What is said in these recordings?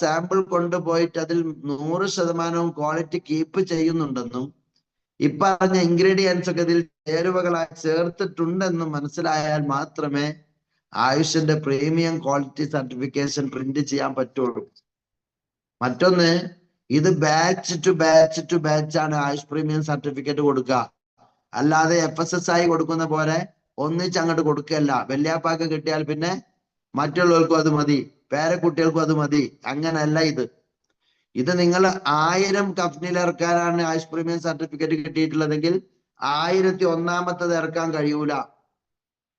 Sample കൊണ്ടുപോയിട്ട് അതിൽ നൂറ് ശതമാനവും ക്വാളിറ്റി കീപ്പ് ചെയ്യുന്നുണ്ടെന്നും ഇപ്പറഞ്ഞ ഇൻഗ്രീഡിയൻസ് ഒക്കെ ഇതിൽ ചേരുവകളായി ചേർത്തിട്ടുണ്ടെന്നും മനസ്സിലായാൽ മാത്രമേ ആയുഷിന്റെ പ്രീമിയം ക്വാളിറ്റി സർട്ടിഫിക്കേഷൻ പ്രിന്റ് ചെയ്യാൻ പറ്റുള്ളൂ. മറ്റൊന്ന് ഇത് batch to batch to batch ആണ് ആയുഷ് പ്രീമിയം സർട്ടിഫിക്കറ്റ് കൊടുക്കുക അല്ലാതെ എഫ് എസ് എസ് ആയി കൊടുക്കുന്ന പോലെ ഒന്നിച്ച് അങ്ങോട്ട് കൊടുക്കല്ല. വെള്ളിയാപ്പാക്ക് കിട്ടിയാൽ പിന്നെ മറ്റുള്ളവർക്കും അത് മതി. പേരക്കുട്ടികൾക്കും അത് മതി. അങ്ങനല്ല ഇത്. ഇത് നിങ്ങൾ ആയിരം കമ്പനിയിൽ ഇറക്കാനാണ് ആയുഷ് പ്രീമിയം സർട്ടിഫിക്കറ്റ് കിട്ടിയിട്ടുള്ളതെങ്കിൽ ആയിരത്തി ഒന്നാമത്തത് ഇറക്കാൻ കഴിയൂല.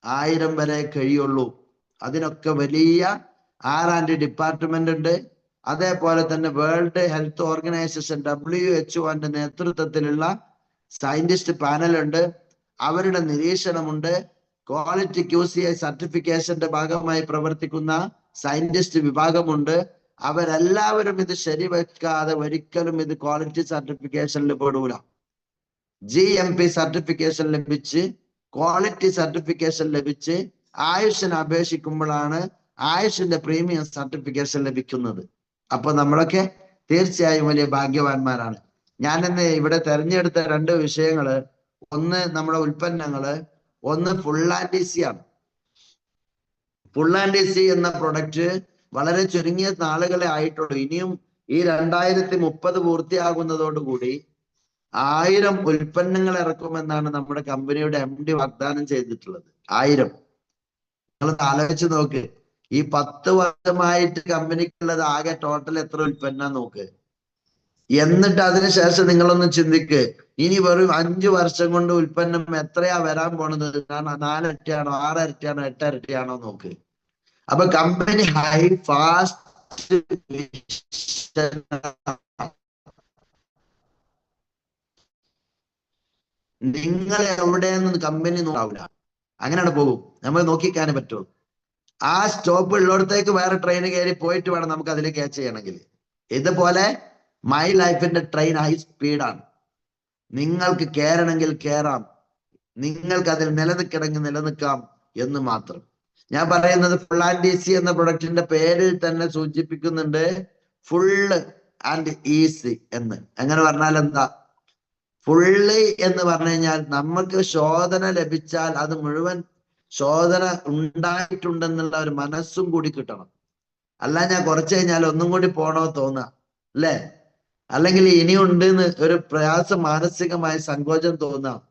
ആയിരം വരെ കഴിയുള്ളൂ. അതിനൊക്കെ വലിയ ആർ ആൻഡ് ഡിപ്പാർട്ട്മെന്റ് ഉണ്ട്. അതേപോലെ തന്നെ world health organization W H ഒന്റെ നേതൃത്വത്തിലുള്ള സയന്റിസ്റ്റ് പാനൽ ഉണ്ട്. അവരുടെ നിരീക്ഷണമുണ്ട്. ക്വാളിറ്റി ക്യൂ സി ഐ സർട്ടിഫിക്കേഷന്റെ ഭാഗമായി പ്രവർത്തിക്കുന്ന സയന്റിസ്റ്റ് വിഭാഗമുണ്ട്. അവരെല്ലാവരും ഇത് ശരിവെക്കാതെ ഒരിക്കലും ഇത് ക്വാളിറ്റി സർട്ടിഫിക്കേഷനിൽ പെടൂല. ജി എം പി സർട്ടിഫിക്കേഷൻ ലഭിച്ച് ക്വാളിറ്റി സർട്ടിഫിക്കേഷൻ ലഭിച്ച് ആയുഷിന് അപേക്ഷിക്കുമ്പോഴാണ് ആയുഷിന്റെ പ്രീമിയം സർട്ടിഫിക്കേഷൻ ലഭിക്കുന്നത്. അപ്പൊ നമ്മളൊക്കെ തീർച്ചയായും വലിയ ഭാഗ്യവാന്മാരാണ്. ഞാൻ ഇന്ന് ഇവിടെ തെരഞ്ഞെടുത്ത രണ്ട് വിഷയങ്ങൾ. ഒന്ന് നമ്മുടെ ഉൽപ്പന്നങ്ങൾ ഒന്ന് ഫുൾ ആൻഡ് ഈസി ആണ്. ഫുൾ ആൻഡ് ഈസി എന്ന പ്രൊഡക്റ്റ് വളരെ ചുരുങ്ങിയ നാളുകളെ ആയിട്ടുള്ളൂ. ഇനിയും ഈ രണ്ടായിരത്തി മുപ്പത് പൂർത്തിയാകുന്നതോടുകൂടി ആയിരം ഉൽപ്പന്നങ്ങൾ ഇറക്കുമെന്നാണ് നമ്മുടെ കമ്പനിയുടെ എം ഡി വാഗ്ദാനം ചെയ്തിട്ടുള്ളത്. ആയിരം. നിങ്ങൾ ആലോചിച്ച് നോക്ക്. ഈ പത്ത് വർഷമായിട്ട് കമ്പനിക്കുള്ളത് ആകെ ടോട്ടൽ എത്ര ഉൽപ്പന്ന നോക്ക്? എന്നിട്ട് അതിനുശേഷം നിങ്ങളൊന്ന് ചിന്തിക്ക്. ഇനി വെറും അഞ്ചു വർഷം കൊണ്ട് ഉൽപ്പന്നം എത്രയാ വരാൻ പോണത്? കാരണം നാലരട്ടിയാണോ ആറരട്ടിയാണോ എട്ടരട്ടിയാണോ നോക്ക്. അപ്പൊ കമ്പനി ഹൈ ഫാസ്റ്റ് നിങ്ങൾ എവിടെയെന്ന് കമ്പനി നോക്കാവില്ല അങ്ങനെയാണ് പോകും. നമ്മൾ നോക്കിക്കാനേ പറ്റുള്ളൂ. ആ സ്റ്റോപ്പ് ഉള്ളിടത്തേക്ക് വേറെ ട്രെയിൻ കയറി പോയിട്ട് വേണം നമുക്ക് അതിൽ ക്യാച്ച് ചെയ്യണമെങ്കിൽ ഇതുപോലെ മൈ ലൈഫിന്റെ ട്രെയിൻ ഹൈ സ്പീഡാണ് നിങ്ങൾക്ക് കയറണമെങ്കിൽ കയറാം നിങ്ങൾക്ക് അതിൽ നിലനിൽക്കണമെങ്കിൽ നിലനിൽക്കാം എന്ന് മാത്രം. ഞാൻ പറയുന്നത് ഫുൾ ആൻഡ് ഈസി എന്ന പ്രൊഡക്റ്റിന്റെ പേരിൽ തന്നെ സൂചിപ്പിക്കുന്നുണ്ട് ഫുള്ള് ആൻഡ് ഈസി എന്ന്. എങ്ങനെ പറഞ്ഞാൽ എന്താ? ഫുള്ളി എന്ന് പറഞ്ഞു കഴിഞ്ഞാൽ നമുക്ക് ശോധന ലഭിച്ചാൽ അത് മുഴുവൻ ശോധന ഉണ്ടായിട്ടുണ്ടെന്നുള്ള ഒരു മനസ്സും കൂടി കിട്ടണം. അല്ല ഞാൻ കുറച്ച് കഴിഞ്ഞാൽ ഒന്നും കൂടി പോണോ തോന്നുക അല്ലേ? അല്ലെങ്കിൽ ഇനിയുണ്ട് എന്ന് ഒരു പ്രയാസം മാനസികമായ സങ്കോചം തോന്നാം.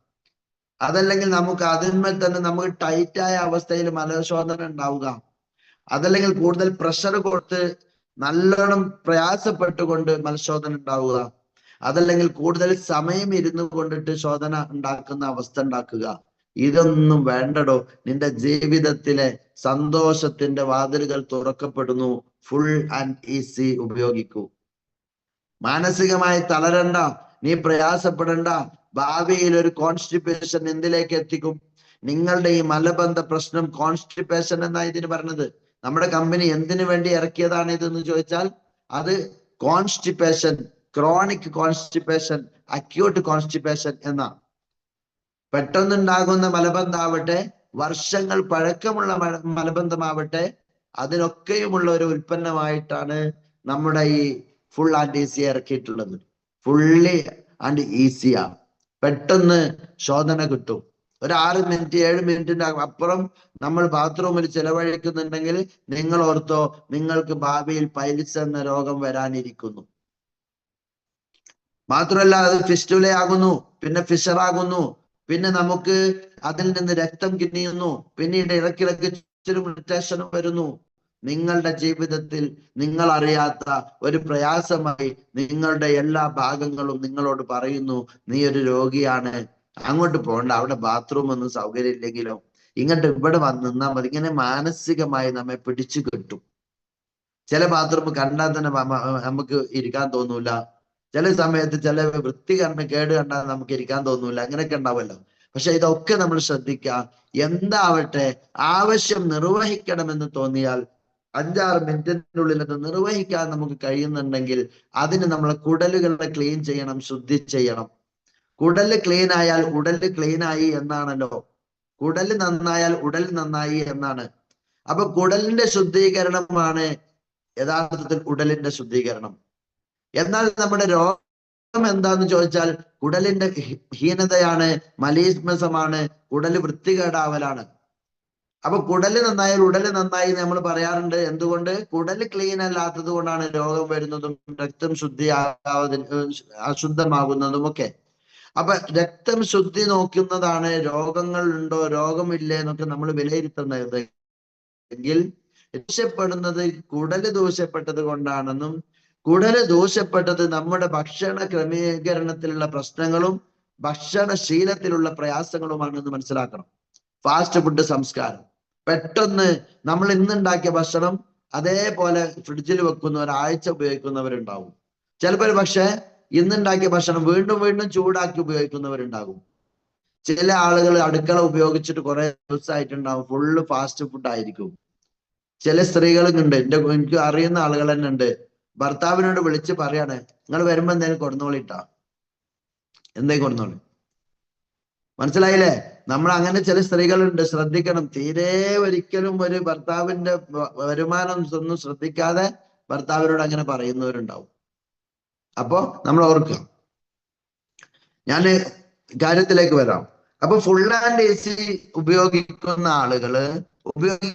അതല്ലെങ്കിൽ നമുക്ക് അതിന്മേൽ തന്നെ നമുക്ക് ടൈറ്റായ അവസ്ഥയിൽ മലശോധന ഉണ്ടാവുക. അതല്ലെങ്കിൽ കൂടുതൽ പ്രഷർ കൊടുത്ത് നല്ലോണം പ്രയാസപ്പെട്ടുകൊണ്ട് മലശോധന ഉണ്ടാവുക. അതല്ലെങ്കിൽ കൂടുതൽ സമയം ഇരുന്നു കൊണ്ടിട്ട് ശോധന ഉണ്ടാക്കുന്ന അവസ്ഥ ഉണ്ടാക്കുക. ഇതൊന്നും വേണ്ടടോ. നിന്റെ ജീവിതത്തിലെ സന്തോഷത്തിന്റെ വാതിലുകൾ തുറക്കപ്പെടുന്നു. ഫുൾ ആൻഡ് ഈസി ഉപയോഗിക്കൂ. മാനസികമായി തളരണ്ട നീ പ്രയാസപ്പെടണ്ട ഭാവിയിൽ ഒരു കോൺസ്റ്റിപ്പേഷൻ എന്തിലേക്ക് എത്തിക്കും. നിങ്ങളുടെ ഈ മലബന്ധ പ്രശ്നം കോൺസ്റ്റിപ്പേഷൻ എന്നാ ഇതിന് പറഞ്ഞത്? നമ്മുടെ കമ്പനി എന്തിനു വേണ്ടി ഇറക്കിയതാണ് ഇതെന്ന് ചോദിച്ചാൽ അത് constipation chronic constipation acute constipation എന്ന. പെട്ടെന്നുണ്ടാകുന്ന മലബന്ധാവട്ടെ വർഷങ്ങൾ പഴക്കമുള്ള മല- മലബന്ധമാവട്ടെ അതിനൊക്കെയുമുള്ള ഒരു ഉൽപ്പന്നമായിട്ടാണ് നമ്മുടെ ഈ ഫുൾ ആൻഡ് ഈസി ഇറക്കിയിട്ടുള്ളത്. ഫുള്ളി ആൻഡ് ഈസിയാ പെട്ടെന്ന് ശോധന കിട്ടും. ഒരു ആറ് മിനിറ്റ് ഏഴ് മിനിറ്റിന്റെ അപ്പുറം നമ്മൾ ബാത്റൂമിൽ ചെലവഴിക്കുന്നുണ്ടെങ്കിൽ നിങ്ങൾ ഓർത്തോ നിങ്ങൾക്ക് ഭാവിയിൽ പൈലിസ് എന്ന രോഗം വരാനിരിക്കുന്നു. മാത്രമല്ല അത് ഫിസ്റ്റുലയാകുന്നു പിന്നെ ഫിഷർ ആകുന്നു പിന്നെ നമുക്ക് അതിൽ നിന്ന് രക്തം കിനിയുന്നു പിന്നീട് ഇടയ്ക്കിടയ്ക്ക് ഇറിറ്റേഷനും വരുന്നു. നിങ്ങളുടെ ജീവിതത്തിൽ നിങ്ങൾ അറിയാത്ത ഒരു പ്രയാസമായി നിങ്ങളുടെ എല്ലാ ഭാഗങ്ങളും നിങ്ങളോട് പറയുന്നു നീ ഒരു രോഗിയാണ്. അങ്ങോട്ട് പോകണ്ട അവിടെ ബാത്റൂം ഒന്നും സൗകര്യം ഇല്ലെങ്കിലോ ഇങ്ങോട്ട് ഇവിടെ വന്ന് നിന്നാൽ മതി. ഇങ്ങനെ മാനസികമായി നമ്മെ പിടിച്ചു കിട്ടും. ചില ബാത്റൂം കണ്ടാൽ തന്നെ നമുക്ക് ഇരിക്കാൻ തോന്നൂല. ചില സമയത്ത് ചില വൃത്തി കണ്ട കേട് കണ്ടാൽ നമുക്ക് ഇരിക്കാൻ തോന്നൂല. അങ്ങനെയൊക്കെ ഉണ്ടാവുമല്ലോ. പക്ഷെ ഇതൊക്കെ നമ്മൾ ശ്രദ്ധിക്കുക. എന്താവട്ടെ ആവശ്യം നിർവഹിക്കണമെന്ന് തോന്നിയാൽ അഞ്ചാറ് മിനിറ്റിനുള്ളിൽ അത് നിർവഹിക്കാൻ നമുക്ക് കഴിയുന്നുണ്ടെങ്കിൽ അതിന് നമ്മൾ കുടലുകളെ ക്ലീൻ ചെയ്യണം ശുദ്ധി ചെയ്യണം. കുടൽ ക്ലീൻ ആയാൽ ഉടൽ ക്ലീൻ ആയി എന്നാണല്ലോ. കുടൽ നന്നായാൽ ഉടൽ നന്നായി എന്നാണ്. അപ്പൊ കുടലിന്റെ ശുദ്ധീകരണമാണ് യഥാർത്ഥത്തിൽ ഉടലിന്റെ ശുദ്ധീകരണം. എന്നാൽ നമ്മുടെ രോഗം എന്താന്ന് ചോദിച്ചാൽ കുടലിന്റെ ഹീനതയാണ് മലീസ്മസമാണ് കുടൽ വൃത്തികേടാവലാണ്. അപ്പൊ കുടൽ നന്നായാൽ ഉടൽ നന്നായി നമ്മൾ പറയാറുണ്ട്. എന്തുകൊണ്ട്? കുടൽ ക്ലീൻ അല്ലാത്തത് കൊണ്ടാണ് രോഗം വരുന്നതും രക്തം ശുദ്ധിയാകാതെ അശുദ്ധമാകുന്നതും ഒക്കെ. അപ്പൊ രക്തം ശുദ്ധി നോക്കുന്നതാണ് രോഗങ്ങൾ ഉണ്ടോ രോഗമില്ലേ എന്നൊക്കെ നമ്മൾ വിലയിരുത്തുന്നത് എങ്കിൽ ദൂഷ്യപ്പെടുന്നത് കുടൽ ദൂഷ്യപ്പെട്ടത് കൊണ്ടാണെന്നും കുടൽ ദൂഷ്യപ്പെട്ടത് നമ്മുടെ ഭക്ഷണ ക്രമീകരണത്തിലുള്ള പ്രശ്നങ്ങളും ഭക്ഷണശീലത്തിലുള്ള പ്രയാസങ്ങളുമാണെന്ന് മനസ്സിലാക്കണം. ഫാസ്റ്റ് ഫുഡ് സംസ്കാരം. പെട്ടെന്ന് നമ്മൾ ഇന്നുണ്ടാക്കിയ ഭക്ഷണം അതേപോലെ ഫ്രിഡ്ജിൽ വെക്കുന്ന ഒരാഴ്ച ഉപയോഗിക്കുന്നവരുണ്ടാവും. ചിലപ്പോൾ പക്ഷെ ഇന്നുണ്ടാക്കിയ ഭക്ഷണം വീണ്ടും വീണ്ടും ചൂടാക്കി ഉപയോഗിക്കുന്നവരുണ്ടാകും. ചില ആളുകൾ അടുക്കള ഉപയോഗിച്ചിട്ട് കുറെ ദിവസമായിട്ടുണ്ടാവും ഫുള്ള് ഫാസ്റ്റ് ഫുഡ് ആയിരിക്കും. ചില സ്ത്രീകളും ഉണ്ട് എന്റെ എനിക്ക് അറിയുന്ന ആളുകൾ തന്നെ ഉണ്ട്. ഭർത്താവിനോട് വിളിച്ച് പറയാണ് നിങ്ങൾ വരുമ്പോ എന്തെങ്കിലും കൊടുന്നോളിട്ടാ? എന്തേ കൊടുന്നോളി. മനസ്സിലായില്ലേ? നമ്മൾ അങ്ങനെ ചില സ്ത്രീകളുണ്ട് ശ്രദ്ധിക്കണം. തീരെ ഒരിക്കലും ഒരു ഭർത്താവിന്റെ വരുമാനം ഒന്നും ശ്രദ്ധിക്കാതെ ഭർത്താവിനോട് അങ്ങനെ പറയുന്നവരുണ്ടാവും. അപ്പോ നമ്മൾ ഓർക്കുക. ഞാൻ കാര്യത്തിലേക്ക് വരാം. അപ്പൊ ഫുൾ ആൻഡ് എ സി ഉപയോഗിക്കുന്ന ആളുകൾ ഉപയോഗി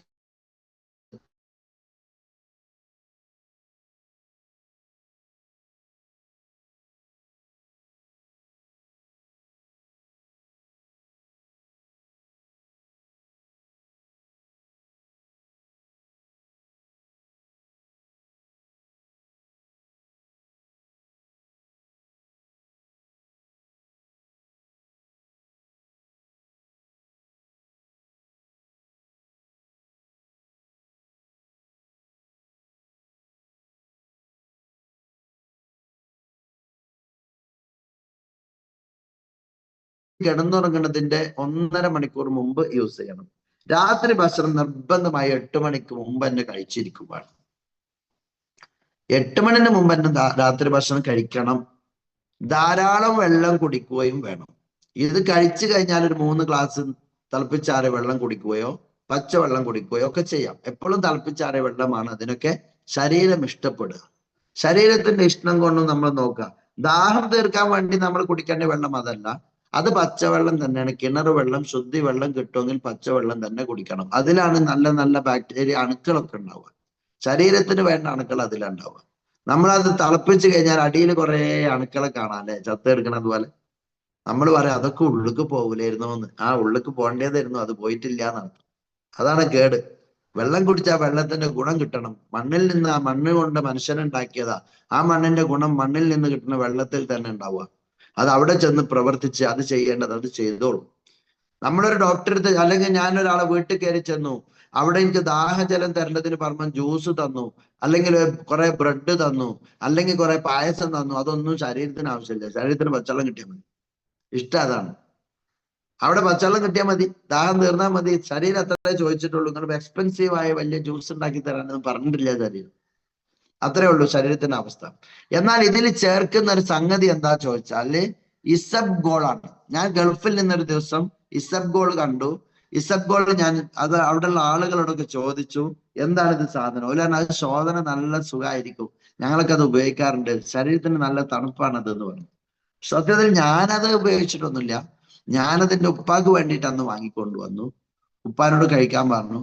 കിടന്നുറങ്ങുന്നതിന്റെ ഒന്നര മണിക്കൂർ മുമ്പ് യൂസ് ചെയ്യണം. രാത്രി ഭക്ഷണം നിർബന്ധമായി എട്ട് മണിക്ക് മുമ്പ് തന്നെ കഴിച്ചിരിക്കുവാണ്. എട്ട് മണിന് മുമ്പ് തന്നെ രാത്രി ഭക്ഷണം കഴിക്കണം. ധാരാളം വെള്ളം കുടിക്കുകയും വേണം. ഇത് കഴിച്ചു കഴിഞ്ഞാൽ ഒരു മൂന്ന് ഗ്ലാസ് തിളപ്പിച്ചാറിയ വെള്ളം കുടിക്കുകയോ പച്ചവെള്ളം കുടിക്കുകയോ ഒക്കെ ചെയ്യാം. എപ്പോഴും തിളപ്പിച്ചാറിയ വെള്ളമാണ് അതിനൊക്കെ ശരീരം ഇഷ്ടപ്പെടുക. ശരീരത്തിന്റെ ഇഷ്ടം കൊണ്ടും നമ്മൾ നോക്കുക. ദാഹം തീർക്കാൻ വേണ്ടി നമ്മൾ കുടിക്കേണ്ട വെള്ളം അതല്ല. അത് പച്ചവെള്ളം തന്നെയാണ്. കിണർ വെള്ളം ശുദ്ധി വെള്ളം കിട്ടുമെങ്കിൽ പച്ചവെള്ളം തന്നെ കുടിക്കണം. അതിലാണ് നല്ല നല്ല ബാക്ടീരിയ അണുക്കളൊക്കെ ഉണ്ടാവുക. ശരീരത്തിന് വേണ്ട അണുക്കൾ അതിലുണ്ടാവുക. നമ്മളത് തിളപ്പിച്ച് കഴിഞ്ഞാൽ അടിയിൽ കുറെ അണുക്കളെ കാണാം അല്ലെ? ചത്തെടുക്കണത് പോലെ. നമ്മൾ പറയാം അതൊക്കെ ഉള്ളിക്ക് പോകില്ലായിരുന്നു എന്ന്. ആ ഉള്ളിക്ക് പോകേണ്ടതായിരുന്നു അത് പോയിട്ടില്ല എന്നാണ് അതാണ് കേട്. വെള്ളം കുടിച്ചാൽ വെള്ളത്തിന്റെ ഗുണം കിട്ടണം. മണ്ണിൽ നിന്ന് ആ മണ്ണ് കൊണ്ട് മനുഷ്യനുണ്ടാക്കിയതാ ആ മണ്ണിന്റെ ഗുണം മണ്ണിൽ നിന്ന് കിട്ടുന്ന വെള്ളത്തിൽ തന്നെ ഉണ്ടാവുക. അത് അവിടെ ചെന്ന് പ്രവർത്തിച്ച് അത് ചെയ്യേണ്ടത് അത് ചെയ്തോളൂ. നമ്മളൊരു ഡോക്ടറെ അടുത്ത് അല്ലെങ്കിൽ ഞാനൊരാളെ വീട്ടിൽ കയറി ചെന്നു അവിടെ എനിക്ക് ദാഹജലം തരേണ്ടതിന് പറഞ്ഞ ജ്യൂസ് തന്നു അല്ലെങ്കിൽ കുറെ ബ്രെഡ് തന്നു അല്ലെങ്കിൽ കുറെ പായസം തന്നു അതൊന്നും ശരീരത്തിന് ആവശ്യമില്ല. ശരീരത്തിന് പച്ചവെള്ളം കിട്ടിയാൽ മതി. ഇഷ്ടം അതാണ്. അവിടെ പച്ചവെള്ളം കിട്ടിയാൽ മതി. ദാഹം തീർന്നാൽ മതി. ശരീരം അത്രേ ചോദിച്ചിട്ടുള്ളൂ. നിങ്ങൾ എക്സ്പെൻസീവ് ആയ വലിയ ജ്യൂസ് ഉണ്ടാക്കി തരാനൊന്നും പറഞ്ഞിട്ടില്ല ശരീരം. അത്രേ ഉള്ളൂ ശരീരത്തിന്റെ അവസ്ഥ. എന്നാൽ ഇതിൽ ചേർക്കുന്ന ഒരു സംഗതി എന്താ ചോദിച്ചാൽ ഇസബ് ഗോളാണ്. ഞാൻ ഗൾഫിൽ നിന്നൊരു ദിവസം ഇസബ് ഗോൾ കണ്ടു. ഇസബ് ഗോൾ ഞാൻ അത് അവിടെയുള്ള ആളുകളോടൊക്കെ ചോദിച്ചു എന്താണ് ഇത് സാധനം? ഒരു അത് ശോധന നല്ല സുഖമായിരിക്കും. ഞങ്ങളൊക്കെ അത് ഉപയോഗിക്കാറുണ്ട്. ശരീരത്തിന് നല്ല തണുപ്പാണ് എന്ന് പറഞ്ഞു. സത്യത്തിൽ ഞാനത് ഉപയോഗിച്ചിട്ടൊന്നുമില്ല. ഞാനതിന്റെ ഉപ്പാക്ക് വേണ്ടിയിട്ട് അന്ന് വാങ്ങിക്കൊണ്ട് വന്നു. ഉപ്പാനോട് കഴിക്കാൻ പറഞ്ഞു.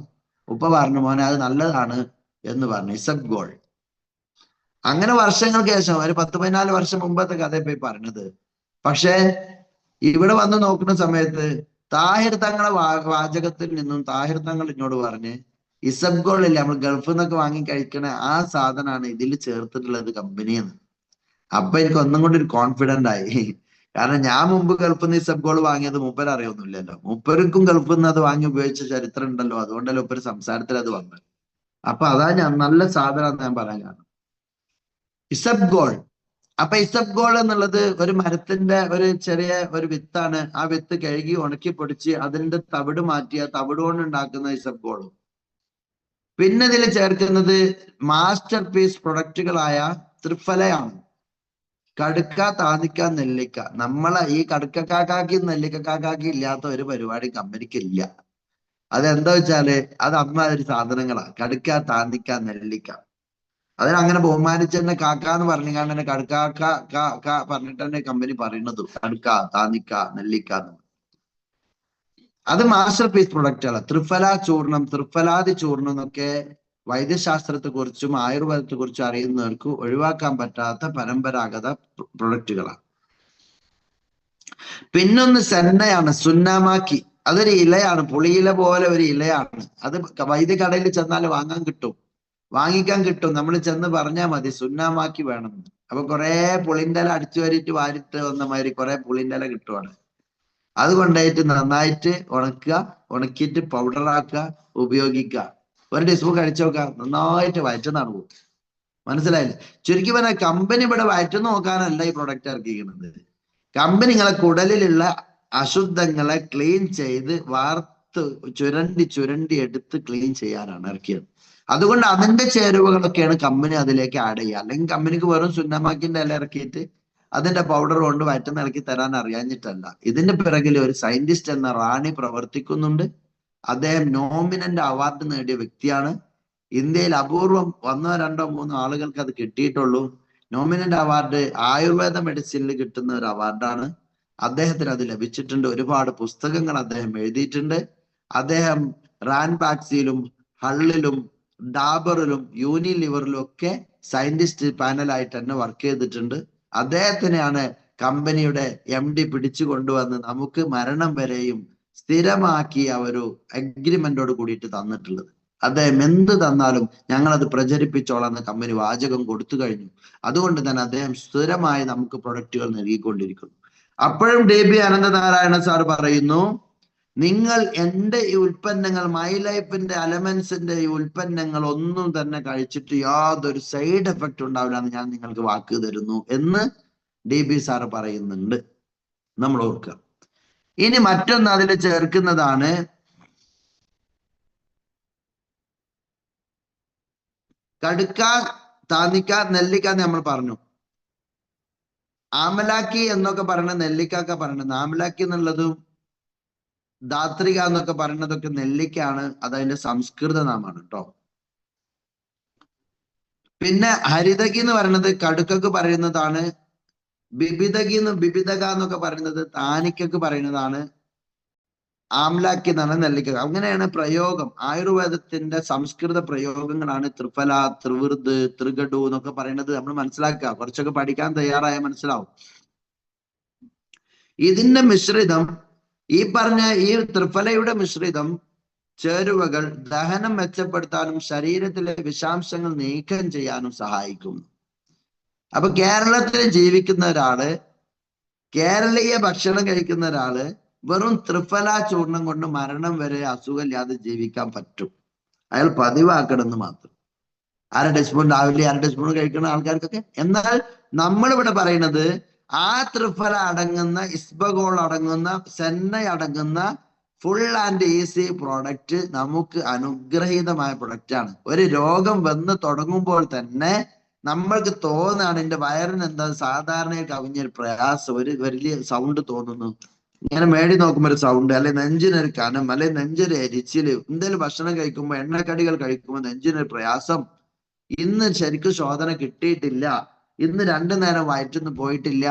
ഉപ്പ പറഞ്ഞു മോനെ അത് നല്ലതാണ് എന്ന് പറഞ്ഞു. ഇസബ് ഗോൾ. അങ്ങനെ വർഷങ്ങൾക്ക് ശേഷം ഒരു പത്ത് പതിനാല് വർഷം മുമ്പത്തെ കഥ പോയി പറഞ്ഞത്. പക്ഷേ ഇവിടെ വന്ന് നോക്കുന്ന സമയത്ത് താഹിർ തങ്ങളെ വാചകത്തിൽ നിന്നും താഹിർ തങ്ങൾ എന്നോട് പറഞ്ഞ് ഇസബ് ഗോൾ നമ്മൾ ഗൾഫിൽ നിന്നൊക്കെ വാങ്ങി കഴിക്കണ ആ സാധനമാണ് ഇതിൽ ചേർത്തിട്ടുള്ളത് കമ്പനി എന്ന് അപ്പൊ എനിക്ക് ഒന്നും കൊണ്ട് ഒരു കോൺഫിഡന്റ് ആയി. കാരണം ഞാൻ മുമ്പ് ഗൾഫിൽ നിന്ന് ഇസബ്ഗോൾ വാങ്ങിയത് മൂപ്പർ അറിയൊന്നുമില്ലല്ലോ. മൂപ്പർക്കും ഗൾഫിൽ നിന്ന് അത് വാങ്ങി ഉപയോഗിച്ച ചരിത്രം ഉണ്ടല്ലോ. അതുകൊണ്ടല്ലോ ഒപ്പര് സംസാരത്തിൽ അത് വന്നത്. അപ്പൊ അതാ ഞാൻ നല്ല സാധനം ഞാൻ പറയാൻ കാരണം. ഇസബ് ഗോൾ അപ്പൊ ഇസബ് ഗോൾ എന്നുള്ളത് ഒരു മരത്തിന്റെ ഒരു ചെറിയ ഒരു വിത്താണ്. ആ വിത്ത് കഴുകി ഉണക്കി പൊടിച്ച് അതിന്റെ തവിട് മാറ്റിയ തവിട് കൊണ്ട് ഉണ്ടാക്കുന്ന ഇസബ് ഗോൾ പിന്നെ ഇതിൽ ചേർക്കുന്നത് മാസ്റ്റർ പീസ് പ്രൊഡക്റ്റുകളായ ത്രിഫലയാണ് കടുക്ക താതിക്ക നെല്ലിക്ക. നമ്മളെ ഈ കടുക്ക കാക്കാക്കി നെല്ലിക്ക കാക്കാക്കി ഇല്ലാത്ത ഒരു പരിപാടി കമ്പനിക്ക് ഇല്ല. അതെന്താ വെച്ചാൽ അത് അമ്മാതിരി സാധനങ്ങളാ. കടുക്ക താന്തിക്ക നെല്ലിക്ക. അതിന് അങ്ങനെ ബഹുമാനിച്ച് തന്നെ കാക്ക എന്ന് പറഞ്ഞു കാരണം തന്നെ കടുക്കാക്ക ക ക പറഞ്ഞിട്ട് തന്നെ കമ്പനി പറയുന്നത്. കടുക്ക താന്നിക്ക നെല്ലിക്ക എന്ന് അത് മാസ്റ്റർ പീസ് പ്രൊഡക്റ്റുകളാണ് ത്രിഫല ചൂർണം ത്രിഫലാതി ചൂർണം എന്നൊക്കെ വൈദ്യശാസ്ത്രത്തെ കുറിച്ചും ആയുർവേദത്തെ കുറിച്ചും അറിയുന്നവർക്ക് ഒഴിവാക്കാൻ പറ്റാത്ത പരമ്പരാഗത പ്രൊഡക്റ്റുകളാണ് പിന്നൊന്ന് സെന്നയാണ് സുന്നാമാക്കി. അതൊരു ഇലയാണ് പുളിയില പോലെ ഒരു ഇലയാണ്. അത് വൈദ്യകടയിൽ ചെന്നാൽ വാങ്ങാൻ കിട്ടും. വാങ്ങിക്കാൻ കിട്ടും. നമ്മൾ ചെന്ന് പറഞ്ഞാൽ മതി. സുന്നാമാക്കി വേണം. അപ്പൊ കുറെ പുളിന്തല അടിച്ചു വരിട്ട് വാരിട്ട് വന്ന മാതിരി കുറെ പുളിന്തല കിട്ടുവാണ്. അത് കൊണ്ടായിട്ട് നന്നായിട്ട് ഉണക്കുക ഉണക്കിയിട്ട് പൗഡറാക്കുക ഉപയോഗിക്കുക. ഒരു ടീസ്പൂൺ കഴിച്ചു നോക്കുക. നന്നായിട്ട് വയറ്റുന്നാണ് പോകും മനസ്സിലായില്ലേ? ചുരുക്കി പറഞ്ഞാൽ കമ്പനി ഇവിടെ വയറ്റു നോക്കാനല്ല ഈ പ്രൊഡക്റ്റ് ഇറക്കിയിരിക്കുന്നത്. കമ്പനി നിങ്ങളെ കുടലിലുള്ള അശുദ്ധങ്ങളെ ക്ലീൻ ചെയ്ത് വാർത്ത് ചുരണ്ടി ചുരണ്ടി എടുത്ത് ക്ലീൻ ചെയ്യാനാണ് ഇറക്കിയത്. അതുകൊണ്ട് അതിന്റെ ചേരുവകളൊക്കെയാണ് കമ്പനി അതിലേക്ക് ആഡ് ചെയ്യുക. അല്ലെങ്കിൽ കമ്പനിക്ക് വെറും സുന്നമാക്കിന്റെ ഇല ഇറക്കിയിട്ട് അതിന്റെ പൗഡർ കൊണ്ട് വയറ്റുന്ന ഇറക്കി തരാൻ അറിയാഞ്ഞിട്ടല്ല. ഇതിന്റെ പിറകിൽ ഒരു സയന്റിസ്റ്റ് എന്ന റാണി പ്രവർത്തിക്കുന്നുണ്ട്. അദ്ദേഹം നോമിനന്റ് അവാർഡ് നേടിയ വ്യക്തിയാണ്. ഇന്ത്യയിൽ അപൂർവം ഒന്നോ രണ്ടോ മൂന്നോ ആളുകൾക്ക് അത് കിട്ടിയിട്ടുള്ളൂ. നോമിനന്റ് അവാർഡ് ആയുർവേദ മെഡിസിനിൽ കിട്ടുന്ന ഒരു അവാർഡാണ് അദ്ദേഹത്തിന് അത് ലഭിച്ചിട്ടുണ്ട്. ഒരുപാട് പുസ്തകങ്ങൾ അദ്ദേഹം എഴുതിയിട്ടുണ്ട്. അദ്ദേഹം റാൻ ബാക്സിയിലും ഹള്ളിലും ഡാബറിലും യൂണിലിവറിലും ഒക്കെ സയന്റിസ്റ്റ് പാനലായിട്ട് തന്നെ വർക്ക് ചെയ്തിട്ടുണ്ട്. അദ്ദേഹത്തിനെയാണ് കമ്പനിയുടെ എം ഡി പിടിച്ചു കൊണ്ടുവന്ന് നമുക്ക് മരണം വരെയും സ്ഥിരമാക്കിയ ഒരു അഗ്രിമെന്റോട് കൂടിയിട്ട് തന്നിട്ടുള്ളത്. അദ്ദേഹം എന്ത് തന്നാലും ഞങ്ങൾ അത് പ്രചരിപ്പിച്ചോളാം എന്ന് കമ്പനി വാചകം കൊടുത്തു കഴിഞ്ഞു. അതുകൊണ്ട് തന്നെ അദ്ദേഹം സ്ഥിരമായി നമുക്ക് പ്രൊഡക്റ്റുകൾ നൽകിക്കൊണ്ടിരിക്കുന്നു. അപ്പോഴും ഡി ബി അനന്തനാരായണ സാർ പറയുന്നു നിങ്ങൾ എന്റെ ഈ ഉൽപ്പന്നങ്ങൾ മൈ ലൈഫിന്റെ അലമെന്റ്സിന്റെ ഈ ഉൽപ്പന്നങ്ങൾ ഒന്നും തന്നെ കഴിച്ചിട്ട് യാതൊരു സൈഡ് എഫക്റ്റ് ഉണ്ടാവില്ല എന്ന് ഞാൻ നിങ്ങൾക്ക് വാക്ക് തരുന്നു എന്ന് ഡി ബി സാർ പറയുന്നുണ്ട്. നമ്മൾ ഓർക്കുക. ഇനി മറ്റൊന്ന് അതിൽ ചേർക്കുന്നതാണ് കടുക്ക താന്നിക്ക നെല്ലിക്ക എന്ന് നമ്മൾ പറഞ്ഞു. ആമലാക്കി എന്നൊക്കെ പറയുന്ന നെല്ലിക്കൊക്കെ പറയുന്നത് ആമലാക്കി എന്നുള്ളതും ധാത്രിക എന്നൊക്കെ പറയുന്നതൊക്കെ നെല്ലിക്കാണ് അതതിന്റെ സംസ്കൃത നാമാണ് കേട്ടോ പിന്നെ ഹരിതകി എന്ന് പറയുന്നത് കടുക്കക്ക് പറയുന്നതാണ് ബിബിതകി എന്ന് ബിബിതക എന്നൊക്കെ പറയുന്നത് താനിക്കക്ക് പറയുന്നതാണ് ആംലാക്കി എന്നാണ് നെല്ലിക്ക. അങ്ങനെയാണ് പ്രയോഗം. ആയുർവേദത്തിന്റെ സംസ്കൃത പ്രയോഗങ്ങളാണ് ത്രിഫല ത്രിവൃത് ത്രികടു എന്നൊക്കെ പറയുന്നത് നമ്മൾ മനസ്സിലാക്കുക. കുറച്ചൊക്കെ പഠിക്കാൻ തയ്യാറായ മനസ്സിലാവും. ഇതിന്റെ മിശ്രിതം ഈ പറഞ്ഞ ഈ ത്രിഫലയുടെ മിശ്രിതം ചേരുവകൾ ദഹനം മെച്ചപ്പെടുത്താനും ശരീരത്തിലെ വിഷാംശങ്ങൾ നീക്കം ചെയ്യാനും സഹായിക്കും അപ്പൊ കേരളത്തിൽ ജീവിക്കുന്ന ഒരാൾ കേരളീയ ഭക്ഷണം കഴിക്കുന്ന ഒരാൾ വെറും ത്രിഫല ചൂർണം കൊണ്ട് മരണം വരെ അസുഖമില്ലാതെ ജീവിക്കാൻ പറ്റും. അയാൾ പതിവാക്കണമെന്ന് മാത്രം. അര ടീസ്പൂൺ രാവിലെ അര ടീസ്പൂൺ കഴിക്കുന്ന ആൾക്കാർക്കൊക്കെ. എന്നാൽ നമ്മളിവിടെ പറയുന്നത് ആ ത്രിഫല അടങ്ങുന്ന ഇസ്ബഗോൾ അടങ്ങുന്ന സെന്ന അടങ്ങുന്ന ഫുൾ ആൻഡ് ഈസി പ്രോഡക്റ്റ് നമുക്ക് അനുഗ്രഹീതമായ പ്രൊഡക്റ്റ് ആണ്. ഒരു രോഗം വന്ന് തുടങ്ങുമ്പോൾ തന്നെ നമ്മൾക്ക് തോന്നാണ് എന്റെ വയറിന് എന്താ സാധാരണ കവിഞ്ഞൊരു പ്രയാസം ഒരു വലിയ സൗണ്ട് തോന്നുന്നു. ഇങ്ങനെ മേടി നോക്കുമ്പോൾ ഒരു സൗണ്ട് അല്ലെ നെഞ്ചിനൊരു കനം അല്ലെ നെഞ്ചൊരു എരിച്ചിൽ എന്തെങ്കിലും ഭക്ഷണം കഴിക്കുമ്പോൾ എണ്ണക്കടികൾ കഴിക്കുമ്പോൾ നെഞ്ചിനൊരു പ്രയാസം. ഇന്ന് ശരിക്കും ശോധന കിട്ടിയിട്ടില്ല. ഇന്ന് രണ്ടു നേരം വയറ്റിന്ന് പോയിട്ടില്ല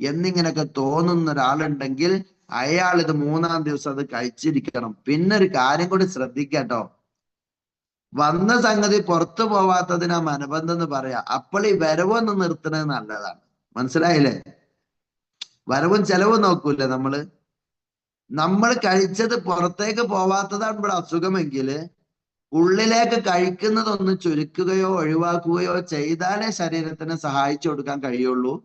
എന്നിങ്ങനെയൊക്കെ തോന്നുന്ന ഒരാളുണ്ടെങ്കിൽ അയാൾ ഇത് മൂന്നാം ദിവസം അത് കഴിച്ചിരിക്കണം. പിന്നെ ഒരു കാര്യം കൂടി ശ്രദ്ധിക്കട്ടോ വന്ന സംഗതി പുറത്തു പോവാത്തതിനാ മനബന്ധം എന്ന് പറയാ. അപ്പോൾ ഈ വരവൊന്ന് നിർത്തുന്നത് നല്ലതാണ്. മനസ്സിലായില്ലേ? വരവും ചെലവും നോക്കൂല നമ്മൾ? നമ്മൾ കഴിച്ചത് പുറത്തേക്ക് പോവാത്തതാണ് ഇവിടെ അസുഖമെങ്കിൽ ഉള്ളിലേക്ക് കഴിക്കുന്നതൊന്ന് ചുരുക്കുകയോ ഒഴിവാക്കുകയോ ചെയ്താലേ ശരീരത്തിന് സഹായിച്ചു കൊടുക്കാൻ കഴിയുള്ളൂ.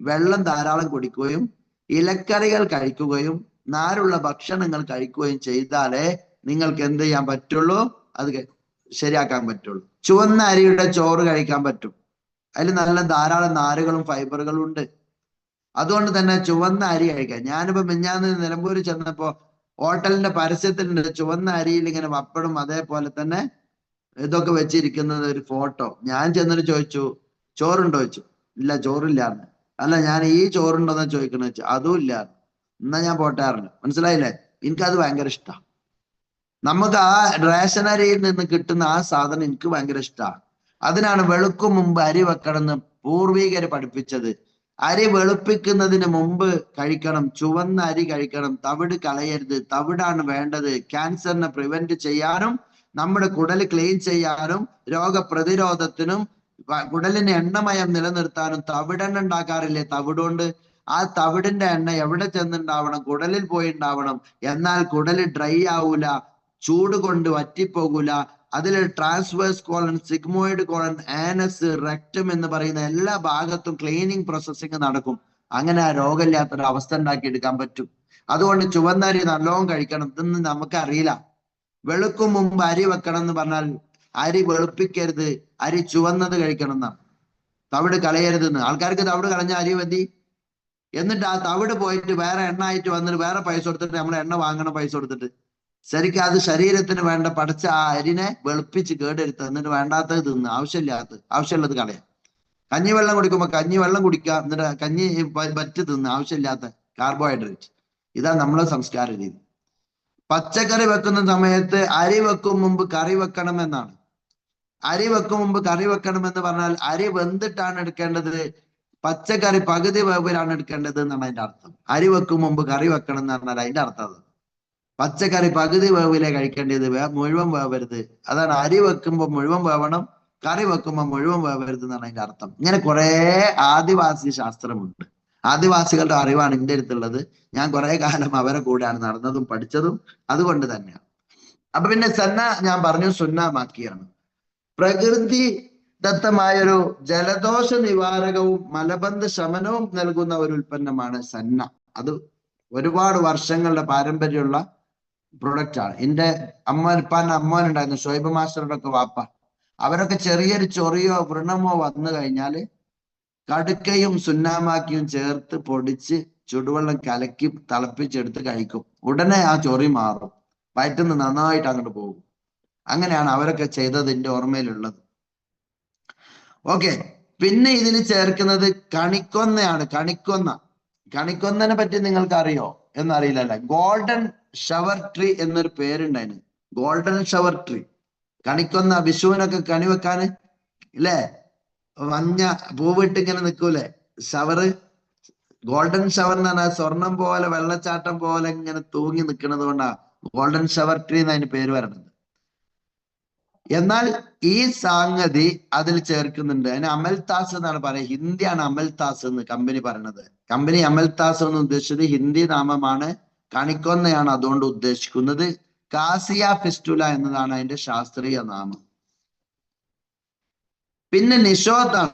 വെള്ളം ധാരാളം കുടിക്കുകയും ഇലക്കറികൾ കഴിക്കുകയും നാരുള്ള ഭക്ഷണങ്ങൾ കഴിക്കുകയും ചെയ്താലേ നിങ്ങൾക്ക് എന്ത് ചെയ്യാൻ പറ്റുള്ളൂ? അത് ശരിയാക്കാൻ പറ്റുള്ളൂ. ചുവന്ന അരിയുടെ ചോറ് കഴിക്കാൻ പറ്റും. അതിൽ നല്ല ധാരാളം നാരുകളും ഫൈബറുകളും ഉണ്ട്. അതുകൊണ്ട് തന്നെ ചുവന്ന അരി കഴിക്കാം. ഞാനിപ്പോ മിഞ്ഞാന്ന് നിലമ്പൂര് ചെന്നപ്പോ ഹോട്ടലിന്റെ പരസ്യത്തിലുണ്ട് ചുവന്ന അരിയിൽ ഇങ്ങനെ പപ്പടും അതേപോലെ തന്നെ ഇതൊക്കെ വെച്ചിരിക്കുന്നത് ഒരു ഫോട്ടോ. ഞാൻ ചെന്നിട്ട് ചോദിച്ചു ചോറുണ്ടോ? ചോദിച്ചു. ഇല്ല ചോറില്ലാന്ന്. അല്ല ഞാൻ ഈ ചോറുണ്ടോന്ന് ചോദിക്കണ? വെച്ചു അതും ഇല്ല. എന്നാ ഞാൻ പോട്ടാറുണ്ട് മനസ്സിലായില്ലേ? എനിക്കത് ഭയങ്കര ഇഷ്ടമാണ് നമുക്ക് ആ റേഷൻ അരിയിൽ നിന്ന് കിട്ടുന്ന ആ സാധനം എനിക്ക് ഭയങ്കര ഇഷ്ടമാണ് അതിനാണ് വെളുക്കും മുമ്പ് അരി വെക്കണമെന്ന് പൂർവീകര് പഠിപ്പിച്ചത്. അരി വെളുപ്പിക്കുന്നതിന് മുമ്പ് കഴിക്കണം. ചുവന്ന അരി കഴിക്കണം. തവിട് കളയരുത്. തവിടാണ് വേണ്ടത്. ക്യാൻസറിനെ പ്രിവെന്റ് ചെയ്യാനും നമ്മുടെ കുടൽ ക്ലീൻ ചെയ്യാനും രോഗപ്രതിരോധത്തിനും കുടലിനെ എണ്ണമയം നിലനിർത്താനും തവിടെണ്ണ ഉണ്ടാക്കാറില്ലേ? തവിടുകൊണ്ട് ആ തവിടിന്റെ എണ്ണ എവിടെ ചെന്നുണ്ടാവണം? കുടലിൽ പോയി ഉണ്ടാവണം. എന്നാൽ കുടൽ ഡ്രൈ ആവൂല. ചൂട് കൊണ്ട് വറ്റിപ്പോകൂല. അതിൽ transverse colon sigmoid colon anus rectum എന്ന് പറയുന്ന എല്ലാ ഭാഗത്തും ക്ലീനിങ് പ്രോസസ്സിങ് നടക്കും. അങ്ങനെ ആ രോഗമില്ലാത്തൊരു അവസ്ഥ ഉണ്ടാക്കിയെടുക്കാൻ പറ്റും. അതുകൊണ്ട് ചുവന്ന അരി നല്ലോണം കഴിക്കണം. ഇതൊന്നും നമുക്കറിയില്ല. വെളുക്കും മുമ്പ് അരി വെക്കണം എന്ന് പറഞ്ഞാൽ അരി വെളുപ്പിക്കരുത്. അരി ചുവന്നത് കഴിക്കണം എന്നാണ്. തവിട് കളയരുതെന്ന്. ആൾക്കാർക്ക് തവിട് കളഞ്ഞ അരി മതി. എന്നിട്ട് ആ തവിട് പോയിട്ട് വേറെ എണ്ണ ആയിട്ട് വന്നിട്ട് വേറെ പൈസ കൊടുത്തിട്ട് നമ്മൾ എണ്ണ വാങ്ങണ പൈസ കൊടുത്തിട്ട് ശരിക്കും അത് ശരീരത്തിന് വേണ്ട പഠിച്ച ആ അരിനെ വെളുപ്പിച്ച് കേടെടുത്ത് എന്നിട്ട് വേണ്ടാത്തത് തിന്ന്. ആവശ്യമില്ലാത്ത ആവശ്യമുള്ളത് കളയാം. കഞ്ഞി വെള്ളം കുടിക്കുമ്പോൾ കഞ്ഞി വെള്ളം കുടിക്കുക. എന്നിട്ട് കഞ്ഞി പറ്റ് തിന്ന്. ആവശ്യമില്ലാത്ത കാർബോഹൈഡ്രേറ്റ് ഇതാ നമ്മളെ സംസ്കാര രീതി. പച്ചക്കറി വെക്കുന്ന സമയത്ത് അരി വെക്കും മുമ്പ് കറി വെക്കണം എന്നാണ്. അരി വെക്കും മുമ്പ് കറി വെക്കണം എന്ന് പറഞ്ഞാൽ അരി വെന്തിട്ടാണ് എടുക്കേണ്ടത്. പച്ചക്കറി പകുതി വേവിലാണ് എടുക്കേണ്ടത് എന്നാണ് അതിന്റെ അർത്ഥം. അരി വെക്കും മുമ്പ് കറി വെക്കണം എന്ന് പറഞ്ഞാൽ അതിന്റെ അർത്ഥം അത്. പച്ചക്കറി പകുതി വേവിലെ കഴിക്കേണ്ടത്. വേ മുഴുവൻ വേവരുത്. അതാണ് അരി വെക്കുമ്പോൾ മുഴുവൻ വേവണം കറി വെക്കുമ്പോൾ മുഴുവൻ വേവരുത് എന്നാണ് അതിന്റെ അർത്ഥം. ഇങ്ങനെ കുറെ ആദിവാസി ശാസ്ത്രമുണ്ട്. ആദിവാസികളുടെ അറിവാണ് എന്റെ അടുത്തുള്ളത്. ഞാൻ കുറെ കാലം അവരെ കൂടെയാണ് നടന്നതും പഠിച്ചതും അതുകൊണ്ട് തന്നെയാണ്. അപ്പൊ പിന്നെ സന്ന ഞാൻ പറഞ്ഞു സുന്നാമാക്കിയാണ് പ്രകൃതി ദത്തമായൊരു ജലദോഷ നിവാരകവും മലബന്ധ ശമനവും നൽകുന്ന ഒരു ഉൽപ്പന്നമാണ് സന്ന. അത് ഒരുപാട് വർഷങ്ങളുടെ പാരമ്പര്യമുള്ള പ്രൊഡക്റ്റ് ആണ്. എന്റെ അമ്മ ഇപ്പാന്റെ അമ്മോൻ ഉണ്ടായിരുന്നു ഷോയിബ് മാസ്റ്ററുടെ ഒക്കെ വാപ്പ. അവരൊക്കെ ചെറിയൊരു ചൊറിയോ വ്രണമോ വന്നു കഴിഞ്ഞാൽ കടുക്കയും സുന്നാമാക്കിയും ചേർത്ത് പൊടിച്ച് ചുടുവെള്ളം കലക്കി തിളപ്പിച്ചെടുത്ത് കഴിക്കും. ഉടനെ ആ ചൊറി മാറും. വയറ്റുന്ന് നന്നായിട്ട് അങ്ങോട്ട് പോകും. അങ്ങനെയാണ് അവരൊക്കെ ചെയ്തത് എന്റെ ഓർമ്മയിലുള്ളത്. ഓക്കെ. പിന്നെ ഇതിൽ ചേർക്കുന്നത് കണിക്കൊന്നയാണ്. കണിക്കൊന്ന. കണിക്കൊന്നനെ പറ്റി നിങ്ങൾക്ക് അറിയോ എന്നറിയില്ലല്ല? ഗോൾഡൻ ഷവർ ട്രീ എന്നൊരു പേരുണ്ടായിന്. ഗോൾഡൻ ഷവർ ട്രീ കണിക്കൊന്ന വിഷുവിനൊക്കെ കണി വെക്കാന് ഇല്ലേ? മഞ്ഞ പൂവിട്ട് ഇങ്ങനെ നിൽക്കൂലേ ഷവറ് ഗോൾഡൻ ഷവർ എന്ന് പറഞ്ഞാൽ സ്വർണം പോലെ വെള്ളച്ചാട്ടം പോലെ ഇങ്ങനെ തൂങ്ങി നിൽക്കുന്നത് കൊണ്ടാ ഗോൾഡൻ ഷവർ ട്രീ എന്ന് അതിന് പേര് വരണത് എന്നാൽ ഈ സംഗതി അതിൽ ചേർക്കുന്നുണ്ട്. അതിന് അമൽതാസ് എന്നാണ് പറയുക. ഹിന്ദിയാണ് അമൽതാസ് എന്ന് കമ്പനി പറയണത് കമ്പനി അമൽതാസ് എന്ന് ഉദ്ദേശിച്ചത് ഹിന്ദി നാമമാണ് കണിക്കൊന്നയാണ് അതുകൊണ്ട് ഉദ്ദേശിക്കുന്നത്. കാസിയ ഫിസ്റ്റുല എന്നതാണ് അതിന്റെ ശാസ്ത്രീയ നാമം. പിന്നെ നിഷോദാണ്.